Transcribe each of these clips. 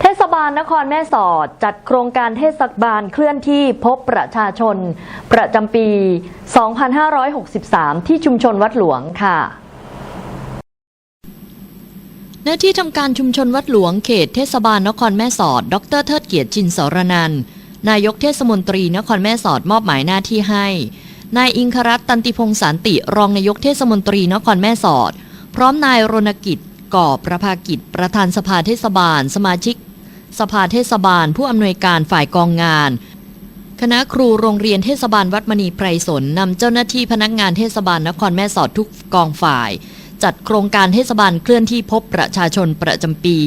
เทศบาลนครแม่สอดจัดโครงการเทศบาลเคลื่อนที่พบประชาชน ประจำปี 2563 ที่ชุมชนวัดหลวงค่ะณที่ทำการชุมชนวัดหลวงเขตเทศบาลนครแม่สอด ดรเทิดเกียรติจินสรนันนายกเทศมนตรีนครแม่สอดมอบหมายหน้าที่ให้ นายอิงครัตตันติพงษ์สันติรองนายกเทศมนตรีนครแม่สอด พร้อมนายรณกิจก่อประภากิจ ประธานสภาเทศบาล สมาชิก สภาเทศบาล ผู้อำนวยการฝ่ายกองงาน คณะครูโรงเรียนเทศบาลวัดมณีไพรสนนำเจ้าหน้าที่พนักงานเทศบาลนครแม่สอดทุกกองฝ่าย จัดโครงการเทศบาลเคลื่อนที่พบประชาชนประจำปี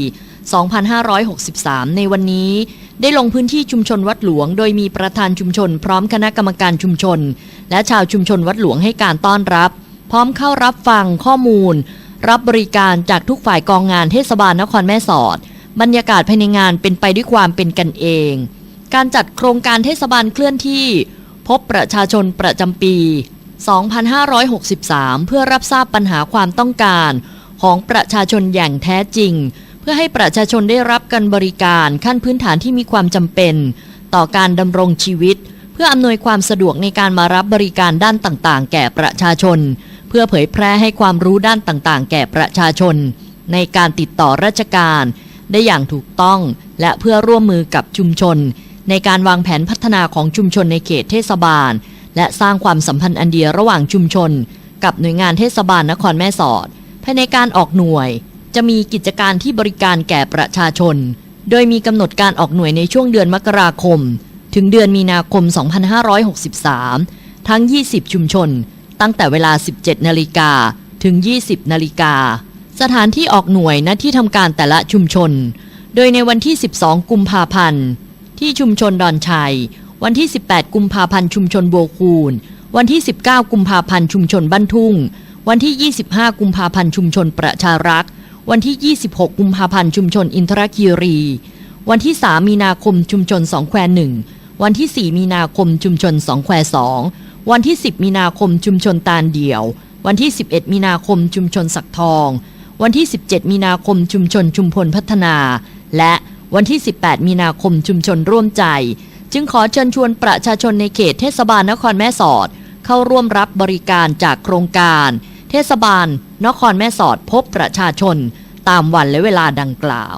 2563 ในวันนี้ ได้ลงพื้นที่ชุมชนวัดหลวง โดยมีประธานชุมชน พร้อมคณะกรรมการชุมชน และชาวชุมชนวัดหลวงให้การต้อนรับ พร้อมเข้ารับฟังข้อมูล รับบริการจากทุกฝ่ายกองงานเทศบาลนครแม่สอด บรรยากาศภายในงานเป็นไปด้วยความเป็นกันเอง การจัดโครงการเทศบาลเคลื่อนที่ พบประชาชนประจำปี 2563 เพื่อรับทราบปัญหาความต้องการของประชาชนอย่างแท้จริง เพื่อให้ประชาชนได้รับการบริการขั้นพื้นฐานที่มีความจำเป็น ต่อการดำรงชีวิต เพื่ออำนวยความสะดวกในการมารับบริการด้านต่างๆ แก่ประชาชน เพื่อเผยแพร่ให้ความรู้ด้านต่างๆ แก่ประชาชน ในการติดต่อราชการ ได้อย่างถูกต้อง และเพื่อร่วมมือกับชุมชน ในการวางแผนพัฒนาของชุมชนในเขตเทศบาล และสร้างความสัมพันธ์อันเดียระหว่างชุมชน กับหน่วยงานเทศบาลนครแม่สอด ภายในการออกหน่วย จะมีกิจการที่บริการแก่ประชาชน โดยมีกำหนดการออกหน่วยในช่วงเดือนมกราคม ถึงเดือนมีนาคม 2563 ทั้ง 20 ชุมชน ตั้งแต่เวลา 17 นาฬิกาถึง 20 นาฬิกา สถานที่ออกหน่วยณที่ทำการแต่ละชุมชน โดยในวันที่ 12 กุมภาพันธ์ ที่ชุมชนดอนชัย วันที่ 18 กุมภาพันธ์ชุมชนโบวคูน วันที่ 19 กุมภาพันธ์ชุมชนบ้านทุ่ง วันที่ 25 กุมภาพันธ์ชุมชนประชารักษ์วันที่ 26 กุมภาพันธ์ชุมชนอินทรคีรี วันที่ 3 มีนาคมชุมชนสองแควหนึ่ง วันที่ 4 มีนาคมชุมชนสองแควสองวันที่ 10 มีนาคมชุมชนตาลเดี่ยว วันที่ 11 มีนาคมชุมชนสักทอง วันที่ 17 มีนาคมชุมชนชุมพลพัฒนา และวันที่ 18 มีนาคมชุมชนร่วมใจ จึงขอเชิญชวนประชาชนในเขตเทศบาลนครแม่สอด เข้าร่วมรับบริการจากโครงการ เทศบาล นครแม่สอดพบประชาชน ตามวันและเวลาดังกล่าว